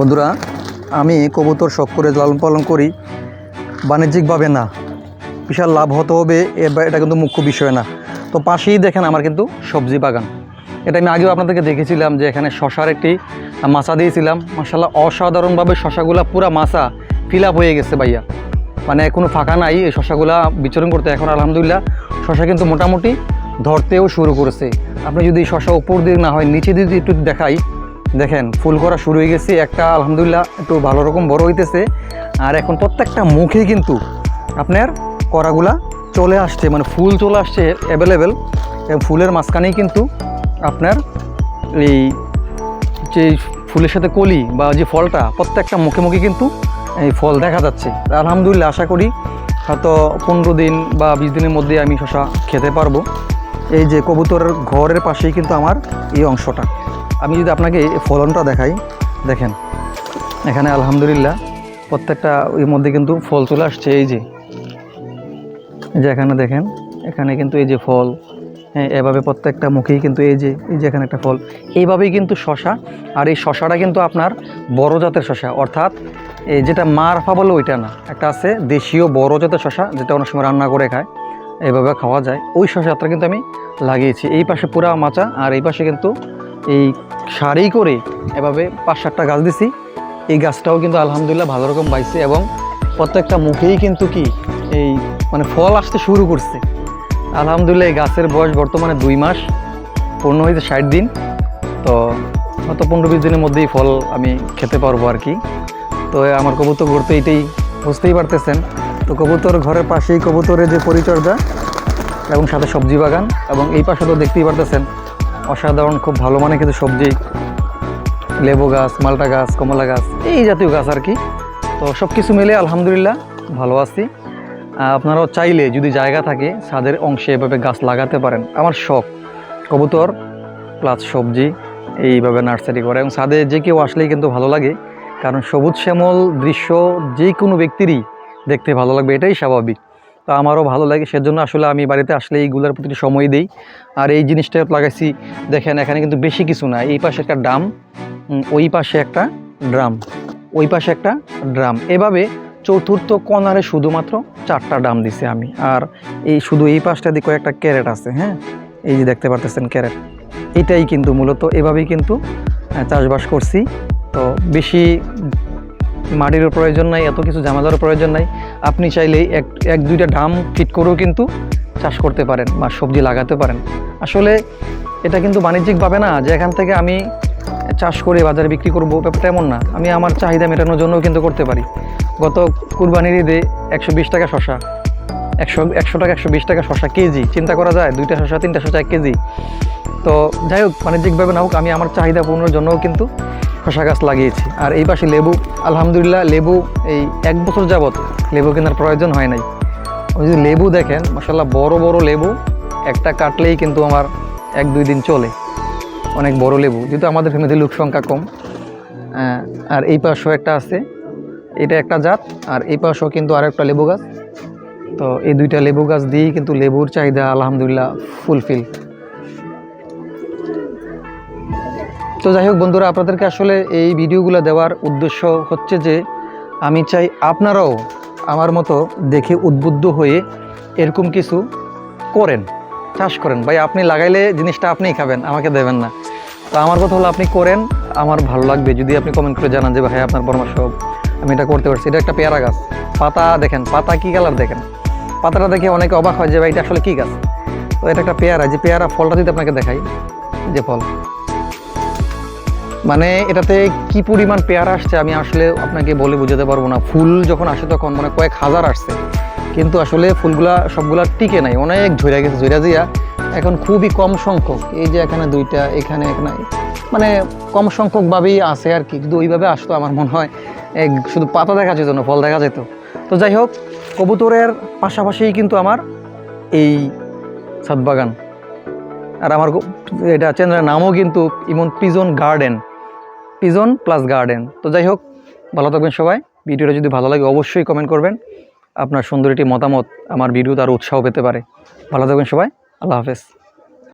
বন্ধুরা, আমি কবুতর শখ করে লালন পালন করি, বাণিজ্যিকভাবে না। বিশাল লাভ হতে হবে এটা কিন্তু মুখ্য বিষয় না। তো পাশেই দেখেন আমার কিন্তু সবজি বাগান। এটা আমি আগেও আপনাদেরকে দেখেছিলাম যে এখানে শশার একটি মাছা দিয়েছিলাম। মাসাল্লাহ অসাধারণভাবে শশাগুলা পুরা মাছা ফিল হয়ে গেছে ভাইয়া। মানে কোনো ফাঁকা নাই, এই শশাগুলা বিচরণ করতে। এখন আলহামদুলিল্লাহ, শশা কিন্তু মোটামুটি ধরতেও শুরু করেছে। আপনি যদি শশা উপর দিক না হয়, নিচে যদি একটু দেখাই দেখেন, ফুল করা শুরু হয়ে গেছে। একটা, আলহামদুলিল্লাহ, একটু ভালো রকম বড় হইতেছে। আর এখন প্রত্যেকটা মুখেই কিন্তু আপনার করাগুলা চলে আসছে মানে ফুল চলে আসছে অ্যাভেলেবেল এবং ফুলের মাঝখানেই কিন্তু আপনার এই যে ফুলের সাথে কলি বা যে ফলটা, প্রত্যেকটা মুখে মুখে কিন্তু এই ফল দেখা যাচ্ছে। আলহামদুলিল্লাহ, আশা করি হয়তো পনেরো দিন বা বিশ দিনের মধ্যে আমি শশা খেতে পারব। এই যে কবুতরের ঘরের পাশেই কিন্তু আমার এই অংশটা। আমি যদি আপনাকে ফলনটা দেখাই, দেখেন, এখানে আলহামদুলিল্লাহ প্রত্যেকটা এর মধ্যে কিন্তু ফল চলে আসছে, এই যে। যে এখানে দেখেন, এখানে কিন্তু এই যে ফল হ্যাঁ এভাবে প্রত্যেকটা মুখেই কিন্তু এই যে এই যে এখানে একটা ফল। এইভাবেই কিন্তু শশা, আর এই শশাটা কিন্তু আপনার বড় জাতের শশা, অর্থাৎ এই যেটা মারফা বলে ওইটা না, একটা আছে দেশীয় বড় জাতের শশা, যেটা অনেক সময় রান্না করে খায় এইভাবে খাওয়া যায়। ওই শশাটা কিন্তু আমি লাগিয়েছি। এই পাশে পুরা মাচা, আর এই পাশে কিন্তু এই সারি করে এভাবে পাঁচ সাতটা গাছ দিছি। এই গাছটাও কিন্তু আলহামদুলিল্লাহ ভালো রকম পাইছে এবং প্রত্যেকটা মুখেই কিন্তু কি এই মানে ফল আসতে শুরু করছে। আলহামদুলিল্লাহ এই গাছের বয়স বর্তমানে দুই মাস, পূর্ণ হয়েছে ষাট দিন। তো হয়তো পনেরো বিশ দিনের মধ্যেই ফল আমি খেতে পারব আর কি। তো আমার কবুতর ঘুরতে এটাই বুঝতেই পারতেছেন। তো কবুতর ঘরের পাশেই কবুতরের যে পরিচর্যা এবং সাথে সবজি বাগান এবং এই পাশে তো দেখতেই পারতেছেন অসাধারণ, খুব ভালো মানে কিন্তু সবজি। লেবু গাছ, মালটা গাছ, কমলা গাছ, এই জাতীয় গাছ আর কি। তো সব কিছু মিলে আলহামদুলিল্লাহ ভালো আছি। আপনারাও চাইলে যদি জায়গা থাকে, ছাদের অংশে এভাবে গাছ লাগাতে পারেন। আমার শখ, কবুতর প্লাস সবজি, এইভাবে নার্সারি করে। এবং ছাদে যে কেউ আসলেই কিন্তু ভালো লাগে। কারণ সবুজ শ্যামল দৃশ্য যে কোনো ব্যক্তিরই দেখতে ভালো লাগবে, এটাই স্বাভাবিক। তো আমারও ভালো লাগে। সেজন্য আসলে আমি বাড়িতে আসলে এইগুলোর প্রতি সময় দিই। আর এই জিনিসটা লাগাইছি, দেখেন এখানে কিন্তু বেশি কিছু না। এই পাশে একটা ড্রাম ওই পাশে একটা ড্রাম, ওই পাশে একটা ড্রাম। এভাবে চতুর্থ কর্নারে শুধুমাত্র চারটা ড্রাম দিছি আমি। আর এই শুধু এই পাশটা দিয়ে কয়েকটা ক্যারেট আছে হ্যাঁ? এই যে দেখতে পারতেছেন ক্যারেট। এটাই কিন্তু মূলত এভাবেই কিন্তু চাষবাস করছি। তো বেশি মাটিরও প্রয়োজন নাই, এত কিছু জামালারও প্রয়োজন নাই। আপনি চাইলেই এক এক, দুইটা ড্রাম ফিট করেও কিন্তু চাষ করতে পারেন বা সবজি লাগাতে পারেন। আসলে এটা কিন্তু বাণিজ্যিকভাবে না, যে এখান থেকে আমি চাষ করে বাজারে বিক্রি করব, ব্যাপারটা এমন না। আমি আমার চাহিদা মেটানোর জন্যও কিন্তু করতে পারি। গত কুরবানির ঈদে একশো বিশ টাকা শশা একশো একশো টাকা, একশো বিশ টাকা শশা কেজি, চিন্তা করা যায়, দুইটা শশা তিনটা শশা এক কেজি। তো যাই হোক, বাণিজ্যিকভাবে না হোক, আমি আমার চাহিদা পূরণের জন্যও কিন্তু শশা গাছ লাগিয়েছি। আর এই পাশে লেবু আলহামদুলিল্লাহ লেবু এই এক বছর যাবত লেবু কেনার প্রয়োজন হয় নাই। ওই যে লেবু দেখেন মাসাল্লাহ বড় বড় লেবু একটা কাটলেই কিন্তু আমার এক দুই দিন চলে। অনেক বড় লেবু যেহেতু আমাদের ফ্যামিলিতে লোক সংখ্যা কম। আহ, আর এই পাশেও একটা আছে এটা একটা জাত আর এই পাশেও কিন্তু আর একটা লেবু গাছ। তো এই দুইটা লেবু গাছ দিয়েই কিন্তু লেবুর চাহিদা আলহামদুলিল্লাহ ফুলফিল। তো যাই হোক বন্ধুরা, আপনাদেরকে আসলে এই ভিডিওগুলো দেওয়ার উদ্দেশ্য হচ্ছে যে, আমি চাই আপনারাও আমার মতো দেখে উদ্বুদ্ধ হয়ে এরকম কিছু করেন, চাষ করেন। ভাই, আপনি লাগাইলে জিনিসটা আপনিই খাবেন, আমাকে দেবেন না। তো আমার কথা হলো আপনি করেন, আমার ভালো লাগবে। যদি আপনি কমেন্ট করে জানান যে, ভাই, আপনার পরামর্শ, আমি এটা করতে পারছি। এটা একটা পেয়ারা গাছ। পাতা দেখেন, পাতা কি কালার দেখেন? পাতাটা দেখে অনেকে অবাক হয় যে, ভাই, এটা আসলে কী গাছ? তো এটা একটা পেয়ারা, যে পেয়ারা ফলটা যদি আপনাকে দেখাই, যে ফল। মানে এটাতে কি পরিমাণ পেয়ারা আসছে আমি আসলে আপনাকে বলে বোঝাতে পারব না। ফুল যখন আসে তখন মানে কয়েক হাজার আসছে। কিন্তু আসলে ফুলগুলা সবগুলা টিকে নাই, অনেক ঝরে গেছে ঝরে দিয়া এখন খুবই কম সংখ্যক, এই যে এখানে দুইটা, এখানে এখানে মানে কম সংখ্যকভাবেই আছে আর কি যদি ওইভাবে আসতো আমার মনে হয়। এক শুধু পাতা দেখা যেত না ফল দেখা যেত। তো যাই হোক, কবুতরের পাশাপাশিই কিন্তু আমার এই ছাদ বাগান। আর আমার এটা চ্যানেলের নামও কিন্তু Imon pigeon garden. Pigeon plus garden. তো যাই হোক, ভালো থাকবেন সবাই। ভিডিওটা যদি ভালো লাগে, অবশ্যই কমেন্ট করবেন। আপনার সুন্দরীটি মতামত আমার ভিডিও তার উৎসাহ পেতে পারে। ভালো থাকবেন সবাই। আল্লাহ হাফেজ।